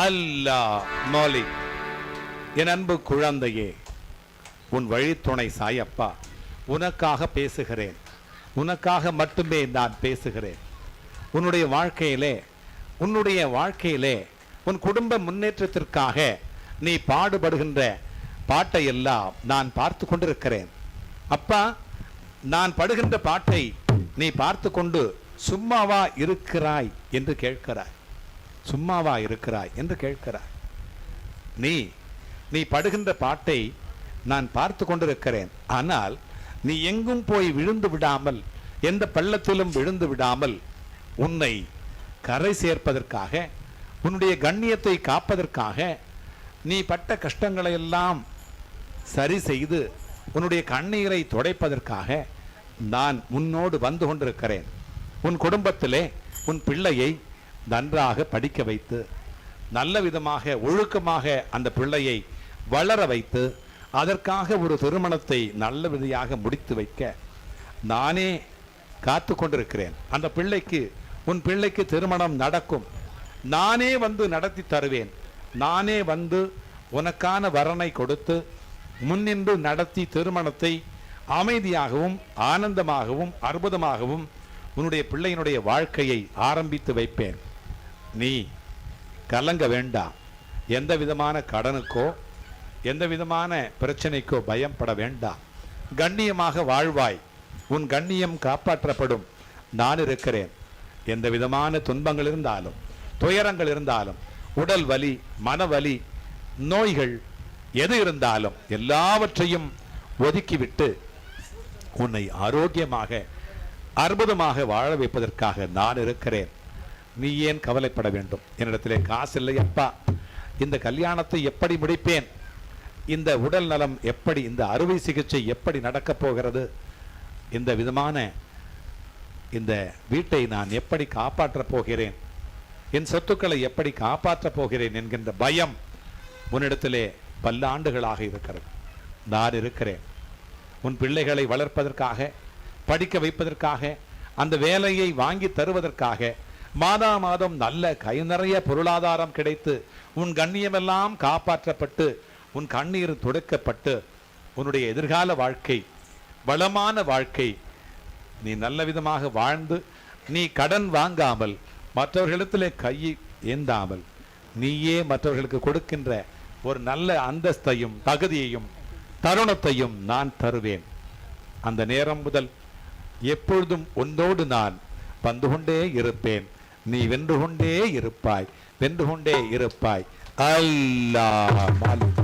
அல்லா மாலிக் என் அன்பு குழந்தையே உன் வழித்துணை சாயப்பா உனக்காக பேசுகிறேன். உனக்காக மட்டுமே நான் பேசுகிறேன். உன்னுடைய வாழ்க்கையிலே உன்னுடைய வாழ்க்கையிலே உன் குடும்ப முன்னேற்றத்திற்காக நீ பாடுபடுகின்ற பாட்டை எல்லாம் நான் பார்த்து கொண்டிருக்கிறேன். அப்பா நான் படுகின்ற பாட்டை நீ பார்த்து கொண்டு சும்மாவா இருக்கிறாய் என்று கேட்கிறாய். சும்மாவா இருக்கிறாய் என்று கேட்கிறாய் நீ நீ படுகின்ற பாட்டை நான் பார்த்து கொண்டிருக்கிறேன். ஆனால் நீ எங்கும் போய் விழுந்து விடாமல் எந்த பள்ளத்திலும் விழுந்து விடாமல் உன்னை கரை சேர்ப்பதற்காக உன்னுடைய கண்ணியத்தை காப்பதற்காக நீ பட்ட கஷ்டங்களை எல்லாம் சரி செய்து உன்னுடைய கண்ணீரை துடைப்பதற்காக நான் உன்னோடு வந்து கொண்டிருக்கிறேன். உன் குடும்பத்திலே உன் பிள்ளையை நன்றாக படிக்க வைத்து நல்ல விதமாக ஒழுக்கமாக அந்த பிள்ளையை வளர வைத்து அதற்காக ஒரு திருமணத்தை நல்ல விதையாக முடித்து வைக்க நானே காத்து கொண்டிருக்கிறேன். அந்த பிள்ளைக்கு உன் பிள்ளைக்கு திருமணம் நடக்கும். நானே வந்து நடத்தி தருவேன். நானே வந்து உனக்கான வரனை கொடுத்து முன்னின்று நடத்தி திருமணத்தை அமைதியாகவும் ஆனந்தமாகவும் அற்புதமாகவும் உன்னுடைய பிள்ளையினுடைய வாழ்க்கையை ஆரம்பித்து வைப்பேன். நீ கலங்க வேண்டாம். எந்த விதமான கடனுக்கோ எந்த விதமான பிரச்சனைக்கோ பயப்பட வேண்டாம். கண்ணியமாக வாழ்வாய். உன் கண்ணியம் காப்பாற்றப்படும். நான் இருக்கிறேன். எந்த விதமான துன்பங்கள் இருந்தாலும் துயரங்கள் இருந்தாலும் உடல் வலி மனவலி நோய்கள் எது இருந்தாலும் எல்லாவற்றையும் ஒதுக்கிவிட்டு உன்னை ஆரோக்கியமாக அற்புதமாக வாழ வைப்பதற்காக நான் இருக்கிறேன். நீ ஏன் கவலைப்பட வேண்டும்? என்னிடத்திலே காசு இல்லை அப்பா. இந்த கல்யாணத்தை எப்படி முடிப்பேன்? இந்த உடல் நலம் எப்படி இந்த அறுவை சிகிச்சை எப்படி நடக்கப் போகிறது? இந்த விதமான இந்த வீட்டை நான் எப்படி காப்பாற்றப் போகிறேன்? என் சொத்துக்களை எப்படி காப்பாற்றப் போகிறேன் என்கின்ற பயம் உன்னிடத்திலே பல்லாண்டுகளாக இருக்கிறது. நான் இருக்கிறேன். உன் பிள்ளைகளை வளர்ப்பதற்காக படிக்க வைப்பதற்காக அந்த வேலையை வாங்கி தருவதற்காக மாதா மாதம் நல்ல கை நிறைய பொருளாதாரம் கிடைத்து உன் கண்ணியமெல்லாம் காப்பாற்றப்பட்டு உன் கண்ணீர் துடைக்கப்பட்டு உன்னுடைய எதிர்கால வாழ்க்கை வளமான வாழ்க்கை நீ நல்ல விதமாக வாழ்ந்து நீ கடன் வாங்காமல் மற்றவர்களிடத்திலே கையை ஏந்தாமல் நீயே மற்றவர்களுக்கு கொடுக்கின்ற ஒரு நல்ல அந்தஸ்தையும் தகுதியையும் தருணத்தையும் நான் தருவேன். அந்த நேரம் முதல் எப்பொழுதும் உன்னோடு நான் வந்து கொண்டே இருப்பேன். நீ வென்று கொண்டே இருப்பாய் வென்று கொண்டே இருப்பாய். அல்லா மாலிக்.